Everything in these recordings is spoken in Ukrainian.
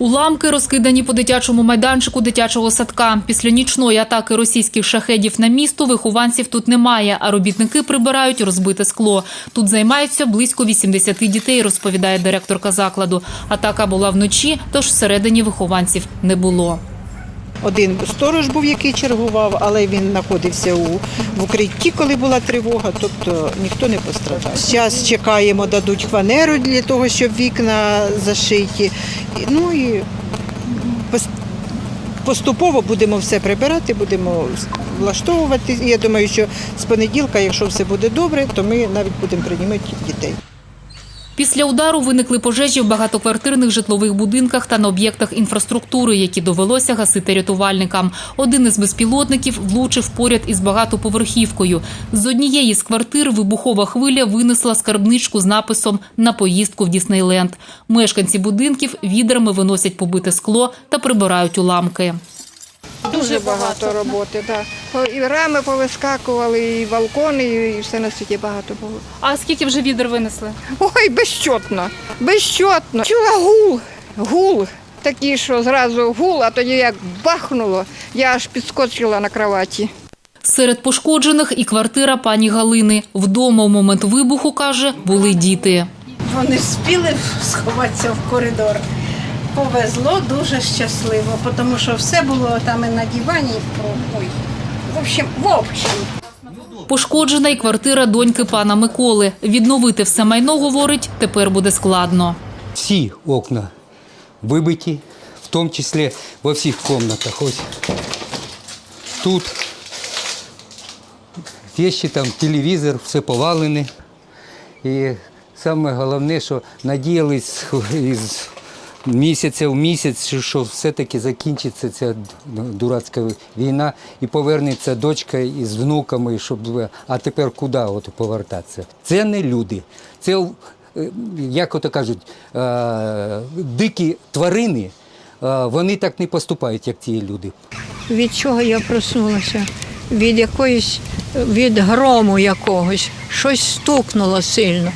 Уламки розкидані по дитячому майданчику дитячого садка. Після нічної атаки російських шахедів на місто вихованців тут немає, а робітники прибирають розбите скло. Тут займаються близько 80 дітей, розповідає директорка закладу. Атака була вночі, тож всередині вихованців не було. Один сторож був, який чергував, але він знаходився у в укритті, коли була тривога, тобто ніхто не пострадав. Зараз чекаємо, дадуть фанеру для того, щоб вікна зашиті. Ну і поступово будемо все прибирати, будемо влаштовувати. Я думаю, що з понеділка, якщо все буде добре, то ми навіть будемо приймати дітей. Після удару виникли пожежі в багатоквартирних житлових будинках та на об'єктах інфраструктури, які довелося гасити рятувальникам. Один із безпілотників влучив поряд із багатоповерхівкою. З однієї з квартир вибухова хвиля винесла скарбничку з написом на поїздку в Діснейленд. Мешканці будинків відрами виносять побите скло та прибирають уламки. Дуже багато роботи, так. І рами повискакували, і балкони, і все на світі багато було. А скільки вже відер винесли? Ой, безчотно, безчотно. Чула гул, гул. Такий, що зразу гул, а тоді як бахнуло, я аж підскочила на кроваті. Серед пошкоджених і квартира пані Галини. Вдома у момент вибуху каже, були діти. Вони спіли сховатися в коридор. Повезло дуже щасливо, тому що все було там і на дивані. і в- Ой. В общем, в общем. Пошкоджена й квартира доньки пана Миколи. Відновити все майно, говорить, тепер буде складно. Всі окна вибиті, в тому числі во всіх кімнатах. Ось тут вещи, там телевізор, все повалене. І саме головне, що надіялись із місяця в місяць, що- все-таки закінчиться ця дурацька війна і повернеться дочка із внуками, щоб а тепер куди от повертатися? Це не люди. Це е, як ото кажуть, е, дикі тварини. е, Вони так не поступають, як ті люди. Від чого я проснулася? Від якоїсь, від грому якогось. Щось стукнуло сильно.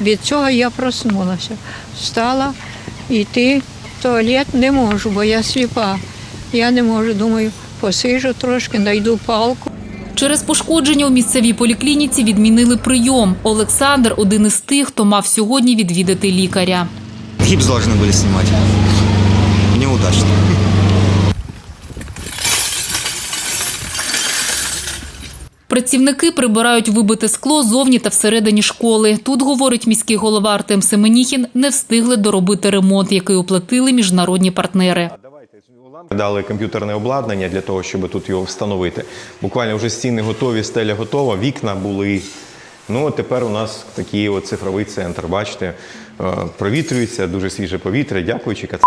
Від цього я проснулася. Встала, йти в туалет не можу, бо я сліпа. Я не можу, думаю, посижу трошки, знайду палку. Через пошкодження у місцевій поліклініці відмінили прийом. Олександр один із тих, хто мав сьогодні відвідати лікаря. Гіпс должны були знімати. Неудачно. Працівники прибирають вибите скло зовні та всередині школи. Тут, говорить міський голова Артем Семеніхін, не встигли доробити ремонт, який оплатили міжнародні партнери. Дали комп'ютерне обладнання для того, щоб тут його встановити. Буквально вже стіни готові, стеля готова, вікна були. Ну, от тепер у нас такий от цифровий центр. Бачите, е, провітрюється дуже свіже повітря, дякуючи КЦ.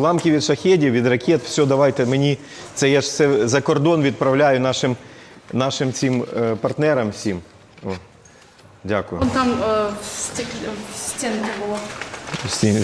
Уламки від шахедів, від ракет, все, давайте мені. Це я ж все за кордон відправляю нашим, нашим цим е, партнерам всім. О, дякую. Там е, в, стек... в стінки було. Стіни.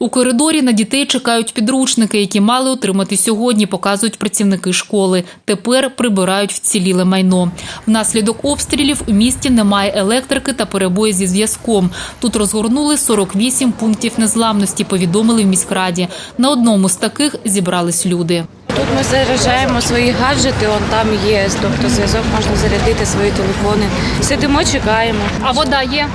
У коридорі на дітей чекають підручники, які мали отримати сьогодні, показують працівники школи. Тепер прибирають вціліле майно. Внаслідок обстрілів у місті немає електрики та перебої зі зв'язком. Тут розгорнули 48 пунктів незламності, повідомили в міськраді. На одному з таких зібрались люди. Тут ми заряджаємо свої гаджети, он там є, тобто зв'язок можна зарядити свої телефони. Сидимо, чекаємо. А вода є?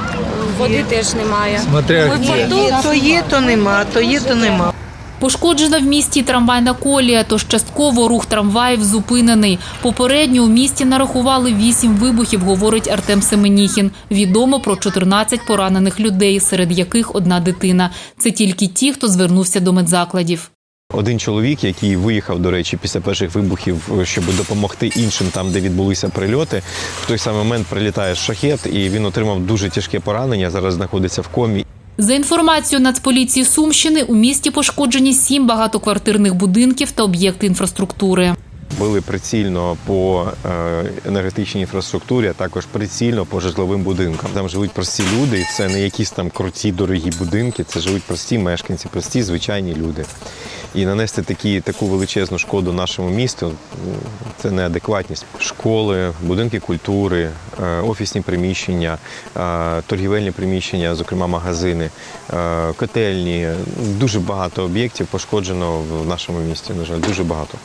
Води теж немає. Ми в порту. То є, то нема, то є, то нема. Пошкоджена в місті трамвайна колія, тож частково рух трамваїв зупинений. Попередньо у місті нарахували вісім вибухів, говорить Артем Семеніхін. Відомо про 14 поранених людей, серед яких одна дитина. Це тільки ті, хто звернувся до медзакладів. Один чоловік, який виїхав, до речі, після перших вибухів, щоб допомогти іншим там, де відбулися прильоти. В той самий момент прилітає шахет, і він отримав дуже тяжке поранення. Зараз знаходиться в комі. За інформацією Нацполіції Сумщини, у місті пошкоджені сім багатоквартирних будинків та об'єкти інфраструктури. Били прицільно по е, енергетичній інфраструктурі, а також прицільно по житловим будинкам. Там живуть прості люди, і це не якісь там круті, дорогі будинки, це живуть прості мешканці, прості звичайні люди. І нанести такі, таку величезну шкоду нашому місту це неадекватність. Школи, будинки культури, е, офісні приміщення, е, торгівельні приміщення, зокрема магазини, котельні. Дуже багато об'єктів пошкоджено в нашому місті. На жаль, дуже багато.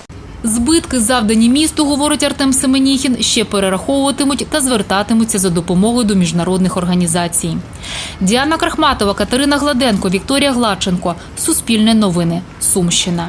Збитки, завдані місту, говорить Артем Семеніхін, ще перераховуватимуть та звертатимуться за допомогою до міжнародних організацій. Діана Крахматова, Катерина Гладенко, Вікторія Гладченко. Суспільне новини. Сумщина.